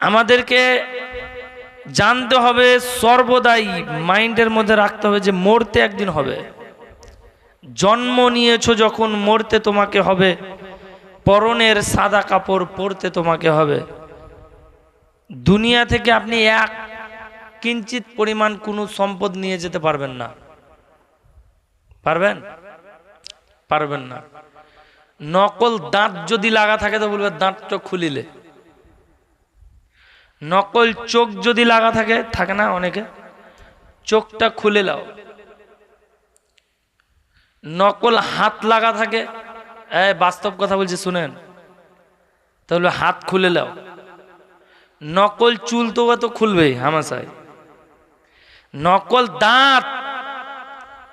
আমাদেরকে জানতে হবে সর্বদাই মাইন্ডের মধ্যে রাখতে হবে যে মরতে একদিন হবে। জন্ম নিয়েছো যখন মরতে তোমাকে হবে, পরনের সাদা কাপড় পরতে তোমাকে হবে। দুনিয়া থেকে আপনি এক কিঞ্চিত পরিমাণ কোনো সম্পদ নিয়ে যেতে পারবেন না। পারবেন? পারবেন না। নকল দাঁত যদি লাগা থাকে তো বলবে দাঁতটা খুলিলে। নকল চোখ যদি লাগা থাকে থাকে না অনেকে, চোখটা খুলে লাও। নকল হাত লাগা থাকে, এই বাস্তব কথা বলছি, শুনেন। তাহলে হাত খুলে লাও। নকল চুল তো তো খুলবেই হামাশায় নকল দাঁত,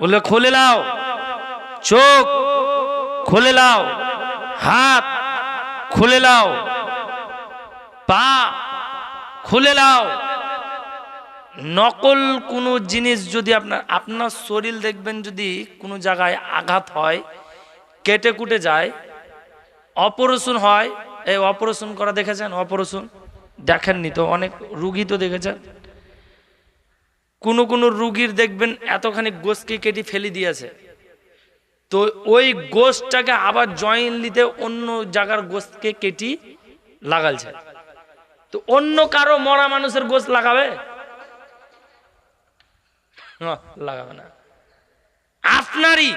বলে খুলে লাও। চোখ খুলে লাও। হাত খুলে লাও। পা খুলে লাও নকল কোনো জিনিস যদি আপনার আপনার শরীর দেখবেন যদি কোনো জায়গায় আঘাত হয়, কেটে কুটে যায়, অপারেশন হয়, এই অপারেশন করা দেখেছেন? অপারেশন দেখেননি তো? অনেক রুগী তো দেখেছেন? কোনো কোনো রুগীর দেখবেন এতখানি গোসকে কেটে ফেলে দিয়েছে। তো ওই গোসটাকে আবার জয়েন্টলিতে অন্য জায়গার গোসকে কেটি লাগালছে তো অন্য কারও মরা মানুষের গোস লাগাবে? লাগাবে না। আপনারই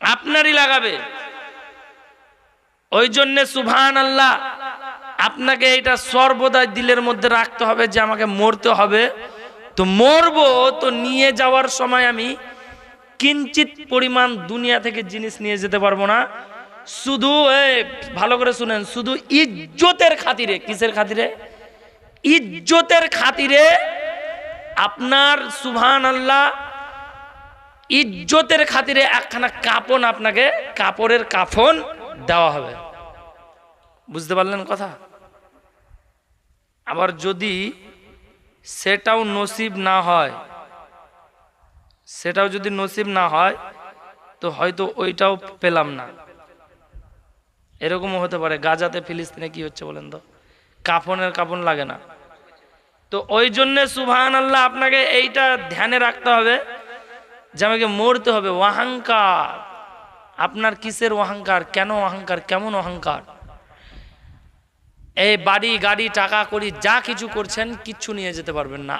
আপনারই লাগাবে। ওই জন্য সুভান আল্লাহ আপনাকে এটা সর্বদাই দিলের মধ্যে রাখতে হবে যে আমাকে মরতে হবে। তো মরবো, তো নিয়ে যাওয়ার সময় আমি কিঞ্চিত পরিমাণ দুনিয়া থেকে জিনিস নিয়ে যেতে পারব না। শুধু ভালো করে শুনেন, শুধু ইজ্জতের খাতিরে, কিসের খাতিরে? ইজ্জতের খাতিরে আপনার সুভান আল্লাহ ইজ্জতের খাতিরে একখানা কাপন আপনাকে, কাপড়ের কাফন দেওয়া হবে। বুঝতে পারলেন কথা? আবার যদি সেটাও নসিব না হয়, সেটাও যদি নসিব না হয়, তো হয়তো ওইটাও পেলাম না। এরকমও হতে পারে। গাজাতে ফিলিস্তিনে কি হচ্ছে বলেন তো? কাফনের কাপন লাগে না। তো ওই জন্যে সুভান আল্লাহ আপনাকে এইটা ধ্যানে রাখতে হবে যে আমাকে মরতে হবে। অহংকার আপনার কিসের অহংকার কেন অহংকার কেমন অহংকার এই বাড়ি, গাড়ি, টাকা করি যা কিছু করছেন, কিচ্ছু নিয়ে যেতে পারবেন না।